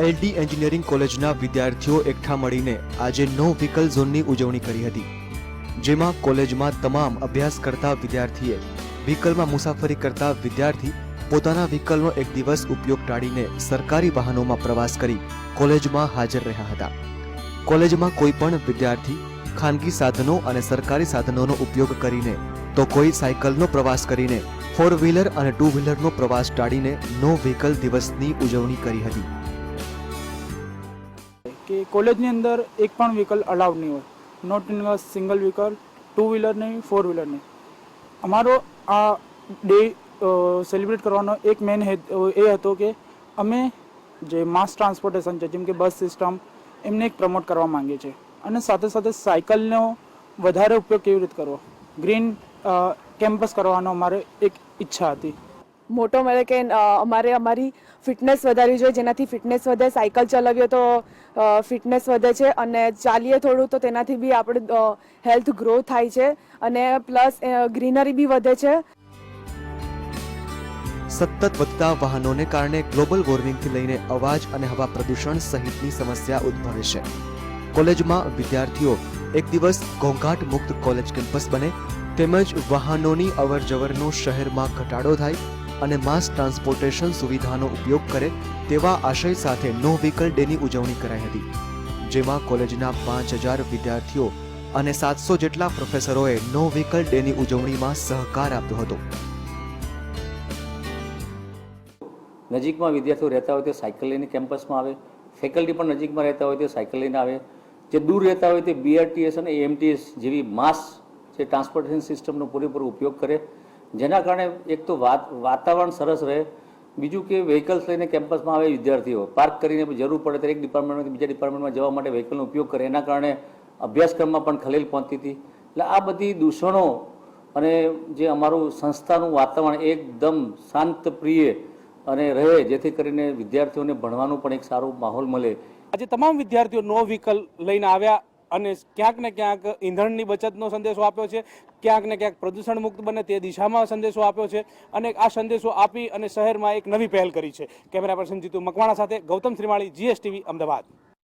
LD engineering કોલેજના વિદ્યાર્થીઓ એકઠા મળીને આજે નો વ્હીકલ ઝોનની ઉજવણી કરી હતી, જેમાં કોલેજમાં તમામ અભ્યાસ કરતા વિદ્યાર્થીએ વ્હીકલમાં મુસાફરી કરતા વિદ્યાર્થી પોતાના વ્હીકલનો એક દિવસ ઉપયોગ ટાળીને સરકારી વાહનોમાં પ્રવાસ કરી કોલેજમાં હાજર રહ્યા હતા. કોલેજમાં કોઈ પણ વિદ્યાર્થી ખાનગી સાધનો અને સરકારી સાધનોનો ઉપયોગ કરીને તો કોઈ સાયકલનો પ્રવાસ કરીને ફોર વ્હીલર અને ટુ વ્હીલરનો પ્રવાસ ટાળીને નો વ્હીકલ દિવસની ઉજવણી કરી હતી. કે કોલેજની અંદર એક પણ વ્હીકલ અલાઉડ નહીં હોય. Not in single vehicle two wheeler નહીં ફોર વ્હીલર નહીં. અમારો આ ડે સેલિબ્રેટ કરવાનો એક મેન એ હતો કે અમે જે માસ ટ્રાન્સપોર્ટેશન છે, જેમ કે બસ સિસ્ટમ એમને એક પ્રમોટ કરવા માંગીએ છીએ. અને સાથે સાથે સાયકલનો વધારે ઉપયોગ કેવી રીતે કરવો? ગ્રીન કેમ્પસ કરવાનો અમારે એક ઈચ્છા હતી. મોટો મળે કે અમારે અમારી ફિટનેસ વધારવી જોઈએ. જેનાથી ફિટનેસ વધે, સાયકલ ચલાવીએ તો ફિટનેસ વધે છે. અને ચાલીએ થોડું તો તેનાથી બી આપણે હેલ્થ ગ્રો થાય છે. અને પ્લસ ગ્રીનરી બી વધે છે. સતત વધતા વાહનોને કારણે ગ્લોબલ વોર્મિંગથી લઈને અવાજ અને હવા પ્રદૂષણ સહિતની સમસ્યા ઉદ્ભવે છે. કોલેજમાં વિદ્યાર્થીઓ એક દિવસ ઘોંઘાટ મુક્ત કોલેજ કેમ્પસ બને, તેમજ વાહનોની અવરજવરનો શહેરમાં ઘટાડો થાય અને માસ ટ્રાન્સપોર્ટેશન સુવિધાનો ઉપયોગ કરે તેવા આશય સાથે નો વ્હીકલ ડેની ઉજવણી કરાઈ હતી, જેમાં કોલેજના પાંચ હજાર વિદ્યાર્થીઓ અને સાતસો જેટલા પ્રોફેસરોએ નો વ્હીકલ ડેની ઉજવણીમાં સહકાર આપ્યો હતો. નજીકમાં વિદ્યાર્થીઓ રહેતા હોય તે સાયકલ લઈને કેમ્પસમાં આવે, ફેકલ્ટી પણ નજીકમાં રહેતા હોય તે સાયકલ લઈને આવે, જે દૂર રહેતા હોય તે બીઆરટીએસ અને એમટીએસ જેવી માસ જે ટ્રાન્સપોર્ટેશન સિસ્ટમનો પૂરેપૂરો ઉપયોગ કરે જેના કારણે એક તો વાત વાતાવરણ સરસ રહે. બીજું કે વ્હીકલ્સ લઈને કેમ્પસમાં આવે વિદ્યાર્થીઓ. પાર્ક કરીને જરૂર પડે ત્યારે એક ડિપાર્ટમેન્ટમાંથી બીજા ડિપાર્ટમેન્ટમાં જવા માટે વ્હીકલનો ઉપયોગ કરે. એના કારણે અભ્યાસક્રમમાં પણ ખલેલ પહોંચતી હતી. એટલે આ બધી દૂષણો અને જે અમારું સંસ્થાનું વાતાવરણ એકદમ શાંત પ્રિય અને રહે, જેથી કરીને વિદ્યાર્થીઓને ભણવાનું પણ એક સારો માહોલ મળે. આજે તમામ વિદ્યાર્થીઓ નો વ્હીકલ લઈને આવ્યા. અને ક્યાંક ને ક્યાંક ઈંધણની બચતનો સંદેશો આપ્યો છે, ક્યાંક ને ક્યાંક પ્રદૂષણ મુક્ત બને તે દિશામાં સંદેશો આપ્યો છે અને આ સંદેશો આપી અને શહેરમાં એક નવી પહેલ કરી છે. કેમેરા પર્સન જીતુ મકવાણા સાથે ગૌતમ શ્રીમાળી જીએસટીવી અમદાવાદ.